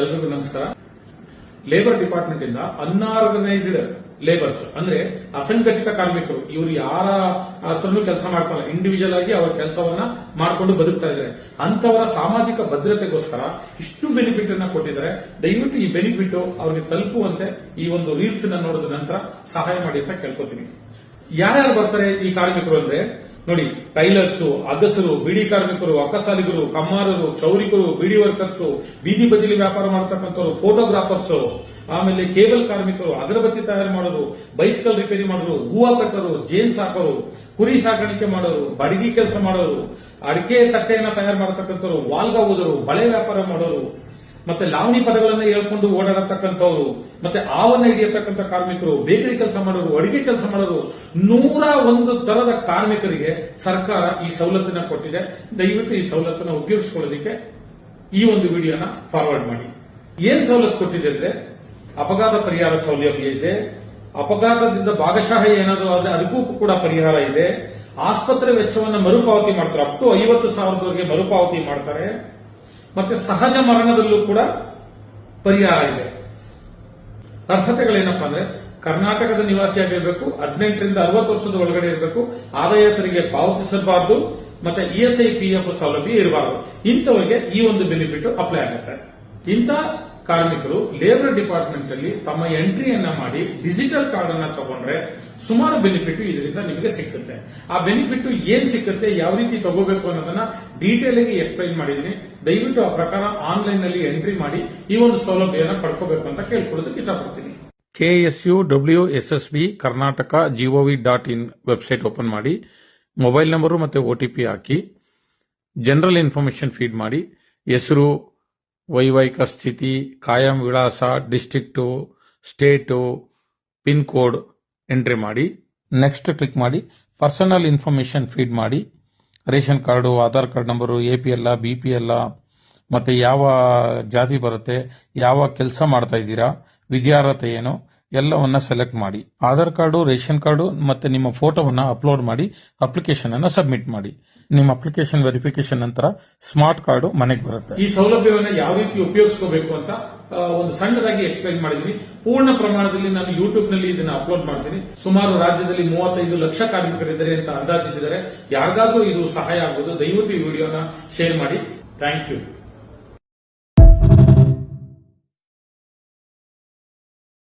ಎಲ್ರಿಗೂ ನಮಸ್ಕಾರ. Labour department ಇಂದ ಅನ್ಆರ್ಗನೈಸ್ಡ್ ಲೇಬರ್ಸ್ ಅಂದ್ರೆ ಅಸಂಘಟಿತ ಕಾರ್ಮಿಕರು, ಇವರು ಯಾರ ಹತ್ರನೂ ಕೆಲಸ ಮಾಡ್ಕೊಳ್ಳಲ್ಲ ಇಂಡಿವಿಜುವಲ್ ಆಗಿ ಅವರ ಕೆಲಸವನ್ನ ಮಾಡ್ಕೊಂಡು ಬದುಕ್ತಾ ಇದ್ದಾರೆ. ಅಂತವರ ಸಾಮಾಜಿಕ ಭದ್ರತೆಗೋಸ್ಕರ ಇಷ್ಟು ಬೆನಿಫಿಟ್ ಅನ್ನ ಕೊಟ್ಟಿದ್ದಾರೆ. ದಯವಿಟ್ಟು ಈ ಬೆನಿಫಿಟ್ ಅವರಿಗೆ ತಲುಪುವಂತೆ ಈ ಒಂದು ರೀಲ್ಸ್ ನೋಡಿದ ನಂತರ ಸಹಾಯ ಮಾಡಿ ಅಂತ ಕೇಳ್ಕೊತೀನಿ. ಯಾರ್ಯಾರು ಬರ್ತಾರೆ ಈ ಕಾರ್ಮಿಕರು ಅಂದ್ರೆ? ನೋಡಿ, ಟೈಲರ್ಸ್, ಅಗಸರು, ಬಿಡಿ ಕಾರ್ಮಿಕರು, ಅಕ್ಕಸಾಲಿಗರು, ಕಮ್ಮಾರರು, ಚೌರಿಕರು, ಬಿಡಿ ವರ್ಕರ್ಸ್, ಬೀದಿ ಬದಿಲಿ ವ್ಯಾಪಾರ ಮಾಡತಕ್ಕಂಥವ್ರು, ಫೋಟೋಗ್ರಾಫರ್ಸ್, ಆಮೇಲೆ ಕೇಬಲ್ ಕಾರ್ಮಿಕರು, ಅಗರಬತ್ತಿ ತಯಾರು ಮಾಡೋರು, ಬೈಸಿಕಲ್ ರಿಪೇರಿ ಮಾಡೋರು, ಹೂವಾ ಕಟ್ಟರು, ಜೇನ್ ಸಾಕೋರು, ಕುರಿ ಸಾಕಾಣಿಕೆ ಮಾಡೋರು, ಬಡಗಿ ಕೆಲಸ ಮಾಡೋರು, ಅಡಿಕೆ ತಟ್ಟೆಯನ್ನ ತಯಾರು ಮಾಡತಕ್ಕಂಥವ್ರು, ವಾಲ್ಗ ಓದರು, ಬಳೆ ವ್ಯಾಪಾರ ಮಾಡೋರು ಮತ್ತೆ ಲಾವಣಿ ಪದಗಳನ್ನ ಹೇಳ್ಕೊಂಡು ಓಡಾಡತಕ್ಕಂಥವ್ರು, ಮತ್ತೆ ಆವನ್ನ ಹಿಡಿಯತಕ್ಕಂಥ ಕಾರ್ಮಿಕರು ಬೇಕರಿ ಕೆಲಸ ಮಾಡೋರು, ಅಡಿಗೆ ಕೆಲಸ ಮಾಡೋರು, ನೂರ ಒಂದು ತರದ ಕಾರ್ಮಿಕರಿಗೆ ಸರ್ಕಾರ ಈ ಸವಲತ್ತನ್ನ ಕೊಟ್ಟಿದೆ. ದಯವಿಟ್ಟು ಈ ಸವಲತ್ತನ್ನ ಉಪಯೋಗಿಸ್ಕೊಳ್ಳೋದಿಕ್ಕೆ ಈ ಒಂದು ವಿಡಿಯೋನ ಫಾರ್ವರ್ಡ್ ಮಾಡಿ. ಏನ್ ಸವಲತ್ತು ಕೊಟ್ಟಿದೆ ಅಂದ್ರೆ, ಅಪಘಾತ ಪರಿಹಾರ ಸೌಲಭ್ಯ ಇದೆ. ಅಪಘಾತದಿಂದ ಭಾಗಶಃ ಏನಾದರೂ ಆದ್ರೆ ಅದಕ್ಕೂ ಕೂಡ ಪರಿಹಾರ ಇದೆ. ಆಸ್ಪತ್ರೆ ವೆಚ್ಚವನ್ನು ಮರುಪಾವತಿ ಮಾಡ್ತಾರೆ. ಅಪ್ ಟು ಐವತ್ತು ಸಾವಿರದವರೆಗೆ ಮರುಪಾವತಿ ಮಾಡ್ತಾರೆ. ಮತ್ತೆ ಸಹಜ ಮರಣದಲ್ಲೂ ಕೂಡ ಪರಿಹಾರ ಇದೆ. ಅರ್ಹತೆಗಳೇನಪ್ಪಾ ಅಂದ್ರೆ, ಕರ್ನಾಟಕದ ನಿವಾಸಿಯಾಗಿರಬೇಕು, ಹದಿನೆಂಟರಿಂದ ಅರವತ್ತು ವರ್ಷದ ಒಳಗಡೆ ಇರಬೇಕು ಆದಾಯ ತೆರಿಗೆ ಪಾವತಿಸಬಾರದು, ಮತ್ತೆ ಇಎಸ್ಐ ಪಿಎಫ್ ಸೌಲಭ್ಯ ಇರಬಾರದು. ಇಂಥವರಿಗೆ ಈ ಒಂದು ಬೆನಿಫಿಟ್ ಅಪ್ಲೈ ಆಗುತ್ತೆ. ಇಂಥ ಕಾರ್ಮಿಕರು ಲೇಬರ್ ಡಿಪಾರ್ಟ್ಮೆಂಟ್ ಅಲ್ಲಿ ತಮ್ಮ ಎಂಟ್ರಿಯನ್ನ ಮಾಡಿ ಡಿಜಿಟಲ್ ಕಾರ್ಡ್ ಅನ್ನ ತಗೊಂಡ್ರೆ ಸುಮಾರು ಬೆನಿಫಿಟ್ ಇದರಿಂದ ನಿಮಗೆ ಸಿಕ್ಕುತ್ತೆ. ಆ ಬೆನಿಫಿಟ್ ಏನ್ ಸಿಕ್ಕುತ್ತೆ, ಯಾವ ರೀತಿ ತಗೋಬೇಕು ಅನ್ನೋದನ್ನ ಡೀಟೇಲ್ ಆಗಿ ಎಕ್ಸ್ಪ್ಲೈನ್ ಮಾಡಿದೀನಿ ದಯವಿಟ್ಟು ಆ ಪ್ರಕಾರ ಆನ್ಲೈನ್ನಲ್ಲಿ ಎಂಟ್ರಿ ಮಾಡಿ ಈ ಒಂದು ಸೌಲಭ್ಯನ ಪಡ್ಕೋಬೇಕು ಅಂತ ಕೇಳ್ಕೊಳ್ಳೋದಕ್ಕೆ ಇಷ್ಟಪಡ್ತೀನಿ. K S U W S S B Karnataka G O V dot in website open ಮಾಡಿ ಮೊಬೈಲ್ ನಂಬರು ಮತ್ತೆ ಒ ಟಿ ಪಿ ಹಾಕಿ ಜನರಲ್ ಇನ್ಫಾರ್ಮೇಶನ್ ಫೀಡ್ ಮಾಡಿ, ಹೆಸರು ವೈವಾಹಿಕ ಸ್ಥಿತಿ ಕಾಯಂ ವಿಳಾಸ district state pin code entry ಮಾಡಿ. ನೆಕ್ಸ್ಟ್ ಕ್ಲಿಕ್ ಮಾಡಿ. ಪರ್ಸನಲ್ ಇನ್ಫಾರ್ಮೇಶನ್ ಫೀಡ್ ಮಾಡಿ. Ration card Aadhaar card number A P ಎಲ್ಲ ಬಿ ಪಿ ಎಲ್ಲ ಮತ್ತೆ ಯಾವ ಜಾತಿ ಬರುತ್ತೆ, ಯಾವ ಕೆಲಸ ಮಾಡ್ತಾ ಇದ್ದೀರಾ, ವಿದ್ಯಾರ್ಹತೆ ಏನು, ಎಲ್ಲವನ್ನ ಸೆಲೆಕ್ಟ್ ಮಾಡಿ. ಆಧಾರ್ ಕಾರ್ಡು ರೇಷನ್ ಕಾರ್ಡು ಮತ್ತೆ ನಿಮ್ಮ ಫೋಟೋವನ್ನು ಅಪ್ಲೋಡ್ ಮಾಡಿ ಅಪ್ಲಿಕೇಶನನ್ನು ಸಬ್ಮಿಟ್ ಮಾಡಿ. ನಿಮ್ಮ ಅಪ್ಲಿಕೇಶನ್ ವೆರಿಫಿಕೇಶನ್ ನಂತರ ಸ್ಮಾರ್ಟ್ ಕಾರ್ಡ್ ಮನೆಗೆ ಬರುತ್ತೆ. ಈ ಸೌಲಭ್ಯವನ್ನು ಯಾವ ರೀತಿ ಉಪಯೋಗಿಸ್ಕೋಬೇಕು ಅಂತ ಒಂದು ಸಣ್ಣದಾಗಿ ಎಕ್ಸ್ಪ್ಲೈನ್ ಮಾಡಿದೀನಿ. ಪೂರ್ಣ ಪ್ರಮಾಣದಲ್ಲಿ ನಾನು ಯೂಟ್ಯೂಬ್ನಲ್ಲಿ ಇದನ್ನ ಅಪ್ಲೋಡ್ ಮಾಡ್ತೀನಿ. ಸುಮಾರು ರಾಜ್ಯದಲ್ಲಿ ಮೂವತ್ತೈದು ಲಕ್ಷ ಕಾರ್ಮಿಕರಿದ್ದಾರೆ ಅಂತ ಅಂದಾಜಿಸಿದರೆ, ಯಾರಿಗಾದ್ರೂ ಇದು ಸಹಾಯ ಆಗಬಹುದು ದಯವಿಟ್ಟು ಈ ವಿಡಿಯೋನ ಶೇರ್ ಮಾಡಿ. Thank you